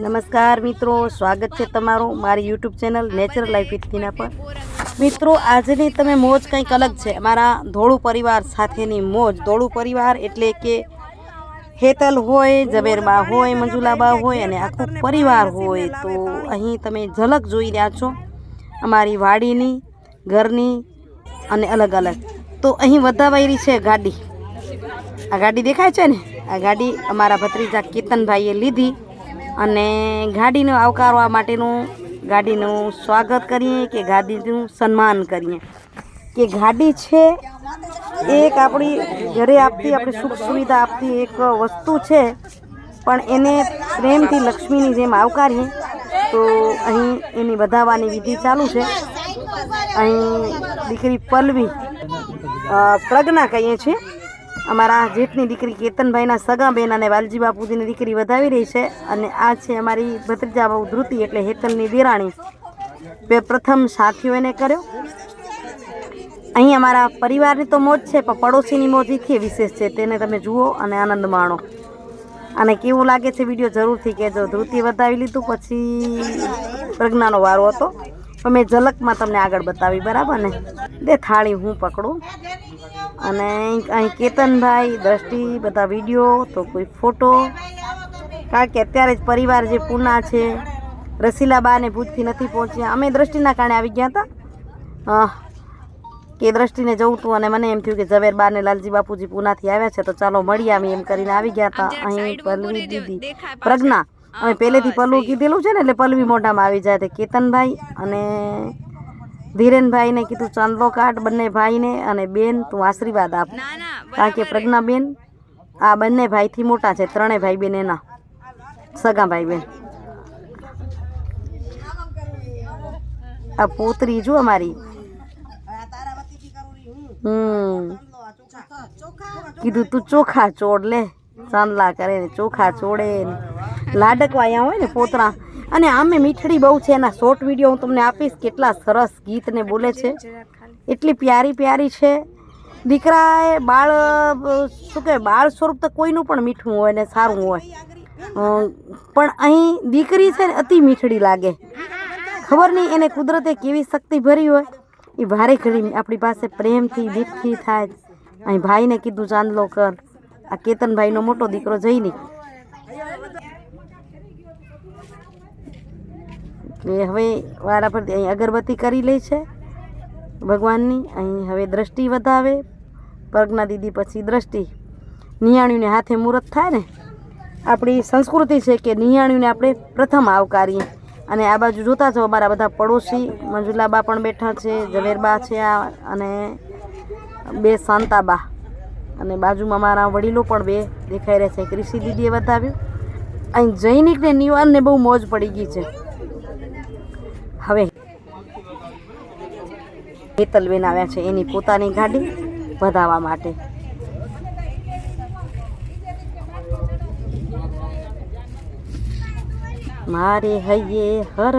નમસ્કાર મિત્રો, સ્વાગત છે તમારું મારી યુટ્યુબ ચેનલ નેચરલ લાઈફ વિથીના પર. મિત્રો, આજની તમે મોજ કંઈક અલગ છે. અમારા ધોળું પરિવાર સાથેની મોજ. ધોળું પરિવાર એટલે કે હેતલ હોય, ઝવેરબા હોય, મંજુલાબા હોય અને આખો પરિવાર હોય. તો અહીં તમે ઝલક જોઈ રહ્યા છો અમારી વાડીની, ઘરની અને અલગ અલગ. તો અહીં વધાવાયેલી છે ગાડી. આ ગાડી દેખાય છે ને? આ ગાડી અમારા ભત્રીજા કેતનભાઈએ લીધી. અને ગાડીને આવકારવા માટેનું ગાડીનું સ્વાગત કરીએ કે ગાડીનું સન્માન કરીએ. કે ગાડી છે એક આપણી ઘરે આપતી, આપણી સુખ સુવિધા આપતી એક વસ્તુ છે, પણ એને પ્રેમથી લક્ષ્મીની જેમ આવકારીએ, તો અહીં એની વધાવવાની વિધિ ચાલુ છે. અહીં દીકરી પલ્લવી પ્રજ્ઞા કહીએ છીએ. અમારા જેઠની દીકરી કેતનભાઈના સગા બેન અને વાલજી બાપુજીની દીકરી વધાવી રહી છે અને આ છે અમારી ભત્રીજા બહુ ધ્રુતિ એટલે હેતલની દેરાણી. બે પ્રથમ સાથીઓ એને કર્યો. અહીં અમારા પરિવારની તો મોજ છે, પણ પડોશીની મોજ એથી વિશેષ છે. તેને તમે જુઓ અને આનંદ માણો. અને કેવું લાગે છે વીડિયો જરૂરથી કહેજો. ધ્રુતિ વધાવી લીધું, પછી પ્રજ્ઞાનો વારો હતો. પણ મેં ઝલકમાં તમને આગળ બતાવી બરાબર ને? દે થાળી હું પકડું. અને અહીં કેતનભાઈ દ્રષ્ટિ બધા વીડિયો તો કોઈ ફોટો. કારણ કે અત્યારે જ પરિવાર જે પૂના છે રસીલાબાને ભૂજથી નથી પહોંચ્યા. અમે દ્રષ્ટિના કારણે આવી ગયા હતા. કે દ્રષ્ટિને જવું હતું અને મને એમ થયું કે ઝવેરબા ને લાલજી બાપુજી પૂનાથી આવ્યા છે તો ચાલો મળીએ અમે એમ કરીને આવી ગયા હતા. અહીં પલ્લવી દીદી પ્રજ્ઞા અમે પહેલેથી પલવું કીધેલું છે ને એટલે પલ્લવી મોઢામાં આવી જાય તે કેતનભાઈ અને ધીરેનભાઈને કીધું ચાંદલો કાઢ બંને ભાઈને અને બેન તું આશીર્વાદ આપ. કારણ કે પ્રજ્ઞાબેન આ બંને ભાઈથી મોટા છે ત્રણેય ભાઈ બેન એના સગા ભાઈ બેન આ પોતરી જો અમારી. હમ. કીધું તું ચોખા ચોડ લે ચાંદલા કરે ને ચોખા ચોડે ને. લાડકવા અહીંયા હોય ને પોતરા. અને આમે મીઠડી બહુ છે, એના શોર્ટ વીડિયો હું તમને આપીશ, કેટલા સરસ ગીતને બોલે છે. એટલી પ્યારી પ્યારી છે. દીકરાએ બાળ શું કહેવાય, બાળ સ્વરૂપ તો કોઈનું પણ મીઠું હોય ને સારું હોય. પણ અહીં દીકરી છે ને અતિ મીઠડી લાગે. ખબર નહીં એને કુદરતે કેવી શક્તિ ભરી હોય. એ ભારે ઘડી આપણી પાસે પ્રેમથી, દીપથી થાય અહીં ભાઈને કીધું, ચાંદલો કર. આ કેતનભાઈનો મોટો દીકરો જઈની એટલે હવે વારા પરથી અહીં અગરબત્તી કરી લે છે ભગવાનની. અહીં હવે દ્રષ્ટિ વધાવે. પ્રજ્ઞા દીદી પછી દ્રષ્ટિ. નિયાણીઓને હાથે મુહૂર્ત થાય ને? આપણી સંસ્કૃતિ છે કે નિયાણીઓને આપણે પ્રથમ આવકારીએ. અને આ બાજુ જોતા છો અમારા બધા પડોશી. મંજુલાબા પણ બેઠા છે, ઝવેરબા છે આ અને બે શાંતાબા અને બાજુમાં મારા વડીલો પણ બે દેખાઈ રહ્યા છે. કૃષિ દીદીએ બતાવ્યું. અહીં જૈનિકને નિવાનને બહુ મોજ પડી ગઈ છે હવે હેતલબેન આવ્યા છે એની પોતાની ગાડી વધાવવા માટે. મારે હૈયે હર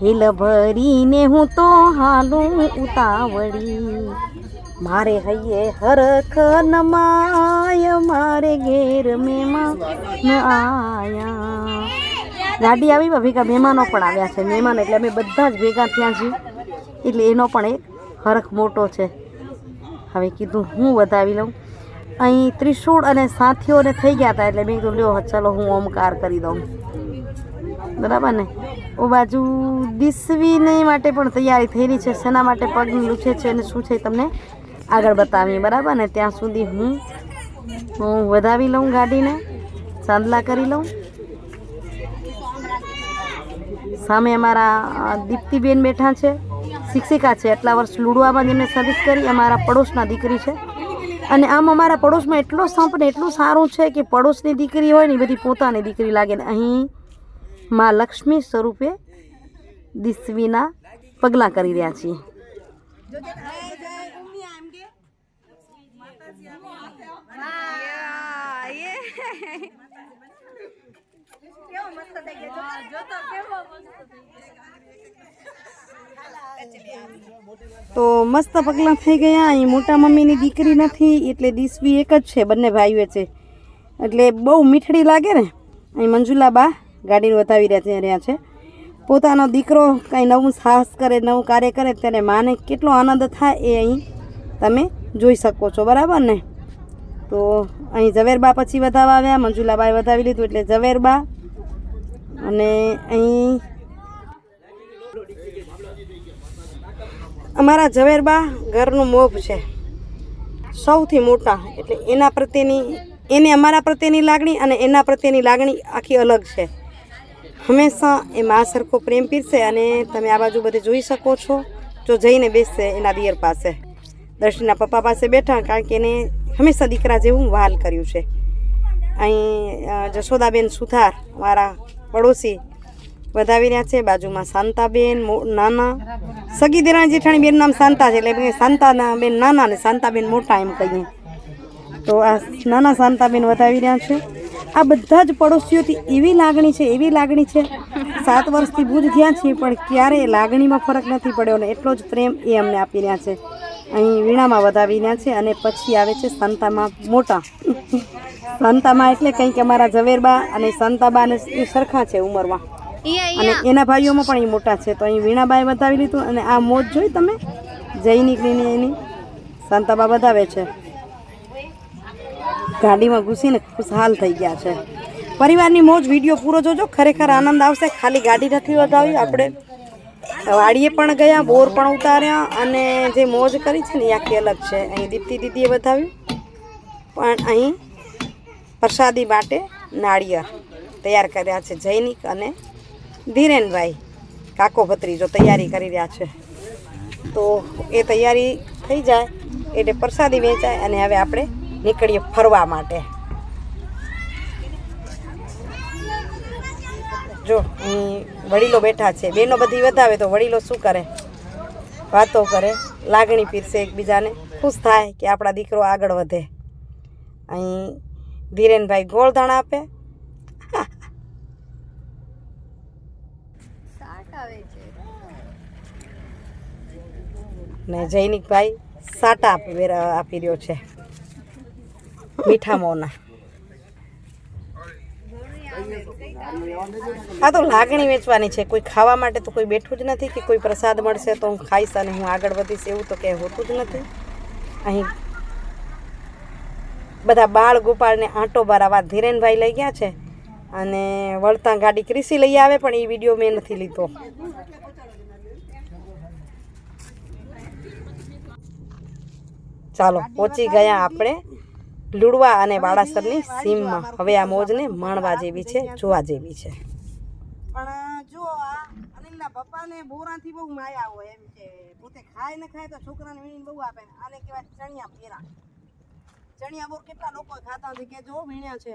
હિલ ભરીને હું તો હાલું ઉતાવળી. મારે હૈયે હરખ નમાય મારે ઘેર મેમાં આયા. ગાડી આવી ભાભી ભેગા મહેમાનો પણ આવ્યા છે. મહેમાન એટલે અમે બધા જ ભેગા થયા છીએ. એટલે એનો પણ એક હરખ મોટો છે. હવે કીધું હું વધાવી લઉં. અહીં ત્રિશૂળ અને સાથીઓને થઈ ગયા હતા એટલે મેં કીધું, લ્યો ચલો, હું ઓમકાર કરી દઉં. બરાબર ને? ઓ બાજુ દિસવીને માટે પણ તૈયારી થયેલી છે, શેના માટે પગની લૂછે છે અને શું છે તમને આગળ બતાવીએ. બરાબર ને? ત્યાં સુધી હું હું વધાવી લઉં ગાડીને, ચાંદલા કરી લઉં. સામે અમારા દીપ્તિબેન બેઠા છે. શિક્ષિકા છે. એટલા વર્ષ લુડવામાં જેમને સર્વિસ કરી. અમારા પડોશના દીકરી છે. અને આમ અમારા પડોશમાં એટલો સંપ ને એટલું સારું છે કે પડોશની દીકરી હોય ને એ બધી પોતાની દીકરી લાગે ને અહીં માં લક્ષ્મી સ્વરૂપે દિસવીના પગલાં કરી રહ્યા છીએ. તો મસ્ત પગલાં થઈ ગયા. અહીં મોટા મમ્મીની દીકરી નથી, એટલે દિસવી એક જ છે, બંને ભાઈઓ છે. એટલે બહુ મીઠડી લાગે ને. અહીં મંજુલા બા ગાડીને વધાવી રહ્યા છે પોતાનો દીકરો કંઈ નવું સાહસ કરે, નવું કાર્ય કરે ત્યારે માને કેટલો આનંદ થાય એ અહીં તમે જોઈ શકો છો, બરાબર ને? તો અહીં ઝવેરબા પછી વધાવવા આવ્યા, મંજુલાબાએ વધાવી લીધું, એટલે ઝવેરબા અને અહીં અમારા ઝવેરબા ઘરનું મોભ છે. સૌથી મોટા. એટલે એના પ્રત્યેની, એને અમારા પ્રત્યેની લાગણી અને એના પ્રત્યેની લાગણી આખી અલગ છે. હંમેશા એ મા સરખો પ્રેમ પીરશે અને તમે આ બાજુ બધે જોઈ શકો છો. જો જઈને બેસશે એના દિયર પાસે. દર્શનના પપ્પા પાસે બેઠા કારણ કે એને હંમેશા દીકરા જેવું વહાલ કર્યું છે. અહીં જશોદાબેન સુથાર, મારા પડોશી વધાવી રહ્યા છે. બાજુમાં શાંતાબેન નાના. સગી દેરાણી જેઠાણી બેન નામ શાંતા છે એટલે શાંતા બેન નાના ને શાંતાબેન મોટા એમ કહીએ. તો આ નાના શાંતાબેન વધાવી રહ્યા છે. આ બધા જ પડોશીઓથી એવી લાગણી છે, એવી લાગણી છે. સાત વર્ષથી ભૂજ થયા છીએ, પણ ક્યારેય લાગણીમાં ફરક નથી પડ્યો ને એટલો જ પ્રેમ એ અમને આપી રહ્યા છે. અહીં વીણામાં વધાવી રહ્યા છે અને પછી આવે છે સંતામાં મોટા. સંતામાં એટલે કંઈક અમારા ઝવેરબા અને સંતાબા અને એ સરખા છે ઉંમરમાં. અને એના ભાઈઓમાં પણ એ મોટા છે. તો અહીં વીણાબાએ વધાવી લીધું અને આ મોજ જોઈ તમે? જઈની એની? શાંતાબા વધાવે છે. ગાડીમાં ઘૂસીને ખુશહાલ થઈ ગયા છે. પરિવારની મોજ વીડિયો પૂરો જોજો. ખરેખર આનંદ આવશે. ખાલી ગાડી નથી વધાવી. આપણે વાડીએ પણ ગયા બોર પણ ઉતાર્યા અને જે મોજ કરી છે ને એ આખી અલગ છે. અહીં દીપ્તિ દીદીએ બતાવ્યું. પણ અહીં પ્રસાદી માટે નાળિયેર તૈયાર કર્યા છે. જૈનિક અને ધીરેનભાઈ કાકો ભત્રીજો તૈયારી કરી રહ્યા છે. તો એ તૈયારી થઈ જાય, એટલે પ્રસાદી વેચાય અને હવે આપણે નીકળીએ ફરવા માટે. જો વડીલો બેઠા છે. બેનો બધી વધાવે તો વડીલો શું કરે? વાતો કરે. લાગણી પીરસે એકબીજાને. ખુશ થાય કે આપણા દીકરો આગળ વધે. અહીં ધીરેનભાઈ ગોળધાણા આપે ને જૈનિકભાઈ સાટા આપી રહ્યો છે. મીઠા મોના. આ તો લાગણી વેચવાની છે. કોઈ ખાવા માટે તો કોઈ બેઠું જ નથી કે કોઈ પ્રસાદ મળશે તો હું ખાઈશ અને હું આગળ વધીશ એવું તો ક્યાંય હોતું જ નથી. અહીં બધા બાળ ગોપાળને આંટો ભરાવા ધીરેનભાઈ લઈ ગયા છે અને વળતા ગાડી ક્રિસી લઈ આવે પણ એ વીડિયો મેં નથી લીધો. ચાલો પહોંચી ગયા આપણે લુડવા અને બાળાસરની સીમમાં. હવે આ મોજને માણવા જેવી છે જોવા જેવી છે. પણ જો આ અનિલના પપ્પાને બોરાથી બહુ માયા હોય એમ કે પોતે ખાય ને ખાય તો છોકરાને વીણીને બહુ આપે. આને કહેવાય ચણિયા પેરા. ચણિયા બોર કેટલા લોકો ખાતા નથી કે જો વીણ્યા છે.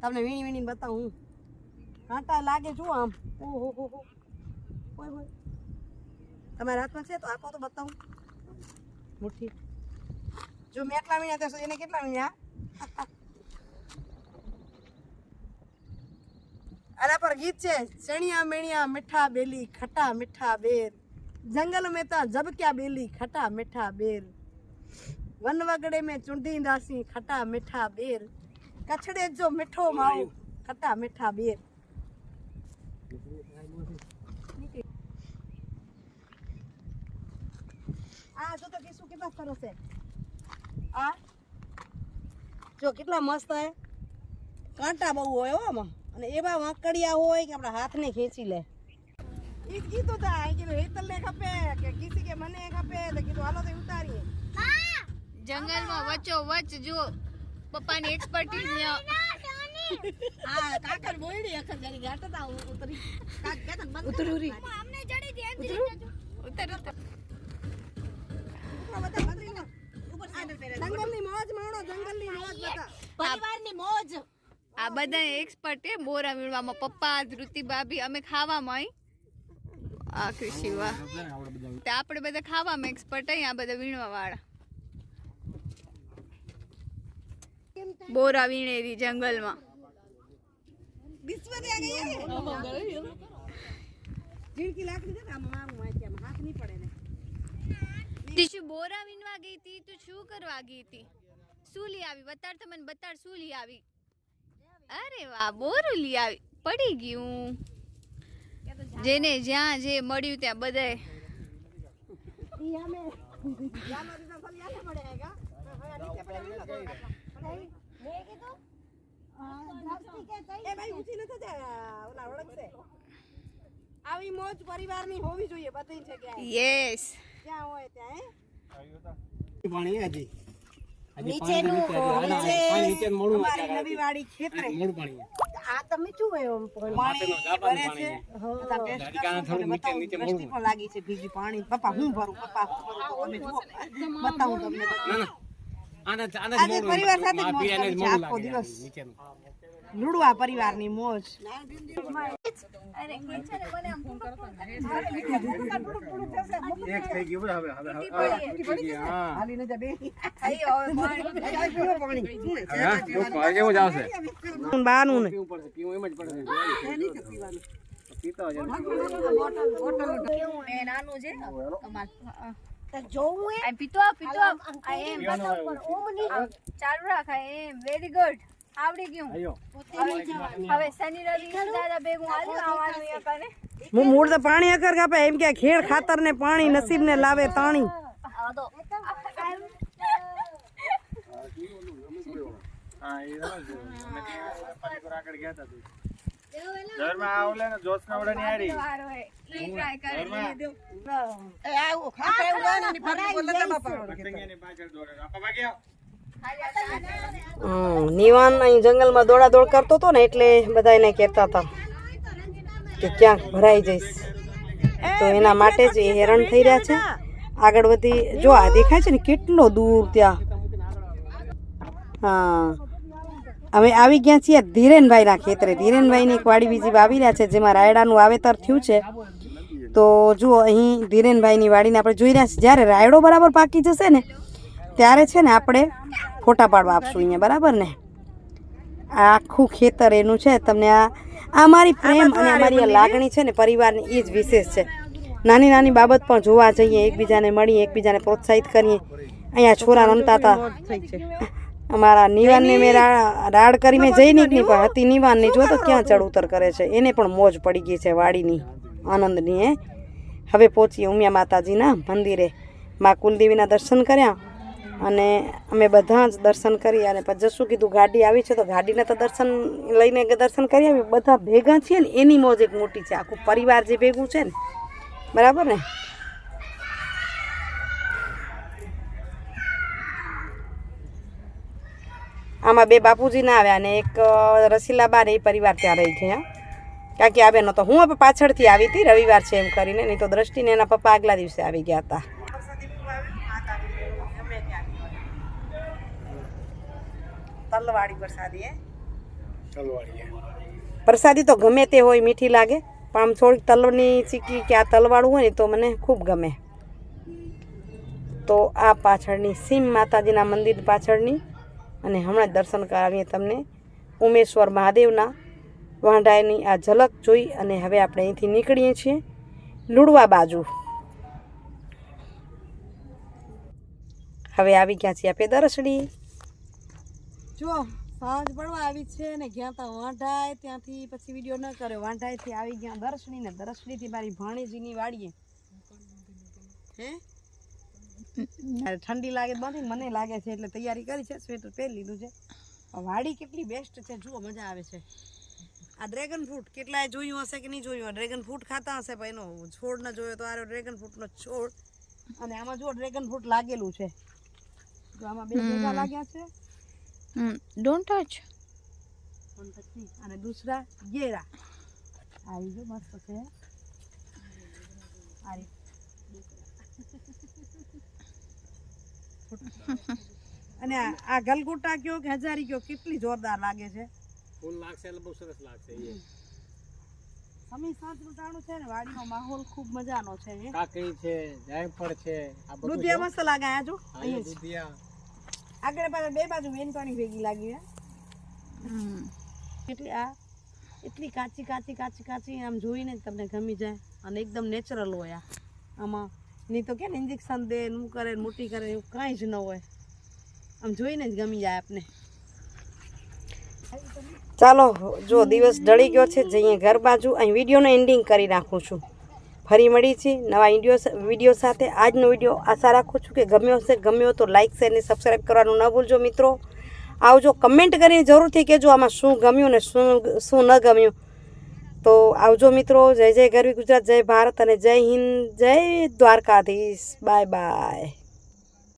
તમને વીણી વીણીને બતાવું હું. કાંટા લાગે જો આમ. ઓહો હો હો. તમારા હાથમાં છે તો આપો તો બતાવું. મુઠ્ઠી. જો મેં એટલા વીણ્યા ત્યાં સુધી એને કેટલા વીણ્યા અરે પર ગીત છે ચણિયા મેણિયા મીઠા બેલી ખટા મીઠા બેર જંગલ મેં તા જબક્યા બેલી ખટા મીઠા બેર વન વગડે મેં ચૂંઢીંદાસી ખટા મીઠા બેર કછડે જો મીઠો માવો ખટા મીઠા બેર આ જો તો કિસુ કે બસ કરો છે આ? જો કેટલા મસ્ત હે. કાંટા બહુ હોય હો આમાં. અને એવા વાંકડિયા હોય કે આપણા હાથને ખેંચી લે. એ કીધું તા કીધું હેતલને ખપે કે કીસી કે મને ખપે? તો કીધું હાલો તો ઉતારીએ. જંગલમાં વચ્ચો વચ્ચ જો પપ્પાની એક્સપર્ટીઝ હા કાકર બોયડી અખર જરી ગાટ તા ઉતરી. કાક કેતન બંધ ઉતરું અમને ચડી દે એમ ઉતર. ઉતર જંગલની મોજ માણો જંગલની મોજ બતા પરિવારની મોજ. આ બધા એક્સપર્ટ બોરા વીણવામાં પપ્પા ધૃતિ ભાભી અમે ખાવામાં આ કૃષિ વાહ આપણે બધા ખાવામાં એક્સપર્ટ અહીં આ બધા વીણવા વાળા બોરા વીણેરી જંગલમાં. વિશ્વ લાકડી દે ને આમ આમ વાંચી આમ હાથ નહીં પડે ને તીશુ બોરા વીણવા ગઈ હતી તું શું કરવા ગઈ હતી? શું લઈ આવી? બતાડ તો મને બતાડ શું લઈ આવી? અરે વાહ બોરું લઈ આવી. પડી ગયું. જેને જ્યાં જે મળ્યું ત્યાં બધાય આવી મોજ પરિવારની હોવી જોઈએ બધી જગ્યાએ. યસ જ્યાં હોય ત્યાં હજી. હજી નીચેનું, પાણી નીચે મોડું નવી વાડી ખેતરે. મોડું પાણી. આ તમે શું હોય આમ પાણી ભરે છે. બધા ટેસ્ટ થોડું નીચે નીચે મોડું પણ લાગી છે ભીગી પાણી. પપ્પા હું ભરું? પપ્પા હું ભરું? તો તમે જુઓ. બતાવું તમને. ના ના. આના આના મોડું પરિવાર સાથે જ મોડું આખો દિવસ. નીચેનું. લુડવા પરિવારની મોજ. જેવું પીતો પીતો એમ. ચાલુ રાખ એમ. વેરી ગુડ આવડી ગયું. હવે શનિ રવિ દાદા ભેગું આવવાનું અહીંયા કને હું મૂળ તો પાણી અકર કાપે એમ કે ખેડ ખાતર ને પાણી નસીબ ને લાવે તાણી એ કરી. પાછળ દોડે. આપા ભાગ્યા નિવાન અહીં જંગલમાં દોડા દોડ કરતો હતો ને એટલે બધા એને કહેતા હતા કે ક્યાંક ભરાઈ જઈશ. તો એના માટે જ એ હેરાન થઈ રહ્યા છે આગળ વધી જો આ દેખાય છે ને કેટલો દૂર ત્યાં. હા. અમે આવી ગયા છીએ ધીરેનભાઈના ખેતરે. ધીરેનભાઈની એક વાડી બીજી વાવી રહ્યા છે જેમાં રાયડાનું વાવેતર થયું છે. તો જુઓ અહીં ધીરેનભાઈની વાડીને આપણે જોઈ રહ્યા છીએ. જ્યારે રાયડો બરાબર પાકી જશે ને ત્યારે છે ને આપણે ફોટા પાડવા આપશું અહીંયા બરાબર ને? આ આખું ખેતર એનું છે તમને આ આ મારી પ્રેમ અને અમારી લાગણી છે ને પરિવારની એ જ વિશેષ છે. નાની નાની બાબત પણ જોવા જઈએ એકબીજાને મળીએ એકબીજાને પ્રોત્સાહિત કરીએ. અહીંયા છોરા રમતા હતા. અમારા નિવાનને મેં રાડ કરી મેં જઈ નહીં પણ હતી નિવાનની જો તો ક્યાં ચડ ઉતર કરે છે? એને પણ મોજ પડી ગઈ છે વાડીની આનંદની હે? હવે પહોંચીએ ઉમિયા માતાજીના મંદિરે. મા કુલદેવીના દર્શન કર્યા. અને અમે બધા જ દર્શન કરી અને પછી જશું કીધું ગાડી આવી છે તો ગાડીને તો દર્શન લઈને દર્શન કરી આવી બધા ભેગા છીએ ને એની મોજ એક મોટી છે. આખું પરિવાર જે ભેગું છે ને. બરાબર ને? આમાં બે બાપુજી ના આવ્યા અને એક રસીલા ને એ પરિવાર ત્યાં રહી ગયા. કારણ કે આવે નહોતો હું પાછળથી આવી હતી રવિવાર છે એમ કરીને, નહીં તો દ્રષ્ટિને એના પપ્પા આગલા દિવસે આવી ગયા હતા. તલવાડી પ્રસાદી હે? પ્રસાદી તો ગમે તે હોય મીઠી લાગે. પણ આમ થોડીક તલની ચીકી કે આ તલવાળું હોય ને તો મને ખૂબ ગમે. તો આ પાછળની સીમ માતાજીના મંદિર પાછળની અને હમણાં જ દર્શન કરાવીએ તમને. ઉમેશ્વર મહાદેવના વાંઢાયની આ ઝલક જોઈ અને હવે આપણે અહીંથી નીકળીએ છીએ લુડવા બાજુ. હવે આવી ગયા છીએ આપે દરસડી જો સાંજ પડવા આવી છે ને ગયા તા વાંઢાય ત્યાંથી પછી વીડિયો ન કર્યો. વાંઢાયથી આવી ગયા દર્શની ને દરસડીથી મારી ભાણીજીની વાડીએ. હે? ઠંડી લાગે બાંધી મને લાગે છે એટલે તૈયારી કરી છે સ્વેટર પહેરી લીધું છે. વાડી કેટલી બેસ્ટ છે જુઓ મજા આવે છે. આ ડ્રેગન ફ્રૂટ કેટલાય જોયું હશે કે નહીં જોયું? ડ્રેગન ફ્રૂટ ખાતા હશે પણ એનો છોડ ન જોયો તો આ ડ્રેગન ફ્રૂટનો છોડ. અને આમાં જુઓ ડ્રેગન ફ્રૂટ લાગેલું છે. જો આમાં બે ભેગા લાગ્યા છે. ડોન્ટ ટચ અને દૂસરા ગેરા. આવી જો મસ્ત છે. આ અને આ ગલગોટા કયો કે હજારી કયો? કેટલી જોરદાર લાગે છે. ફૂલ લાગશે એટલે બહુ સરસ લાગશે એ. સમી સાંજનું છે ને વાડીનો માહોલ ખૂબ મજાનો છે કાકડી છે જાયફળ છે આ બધું દુધિયા મસ્ત લાગે આ જો. અહીંયા. દૂધિયા. આગળ પાછળ બે બાજુ બેન પાણી ભેગી લાગી એટલે એટલી આ એટલી કાચી કાચી કાચી કાચી આમ જોઈને જ તમને ગમી જાય અને એકદમ નેચરલ હોય આ. આમાં નહીં તો કે ને ઇન્જેક્શન દે ને હું કરે મોટી કરે એવું કાંઈ જ ન હોય. આમ જોઈને જ ગમી જાય આપને. ચાલો જો દિવસ ઢળી ગયો છે જઈએ ઘર બાજુ. અહીં વિડીયોનો એન્ડિંગ કરી નાખું છું. ફરી મળી છે નવા ઇન્ડિયો વીડિયો સાથે. આજનો વીડિયો આશા રાખું છું કે ગમ્યો હશે. ગમ્યો તો લાઇક શેર અને સબસ્ક્રાઈબ કરવાનું ન ભૂલજો મિત્રો. આવજો કમેન્ટ કરીને જરૂરથી કહેજો આમાં શું ગમ્યું ને શું શું ન ગમ્યું. તો આવજો મિત્રો, જય જય ગરવી ગુજરાત, જય ભારત અને જય હિન્દ, જય દ્વારકાધીશ. Bye bye.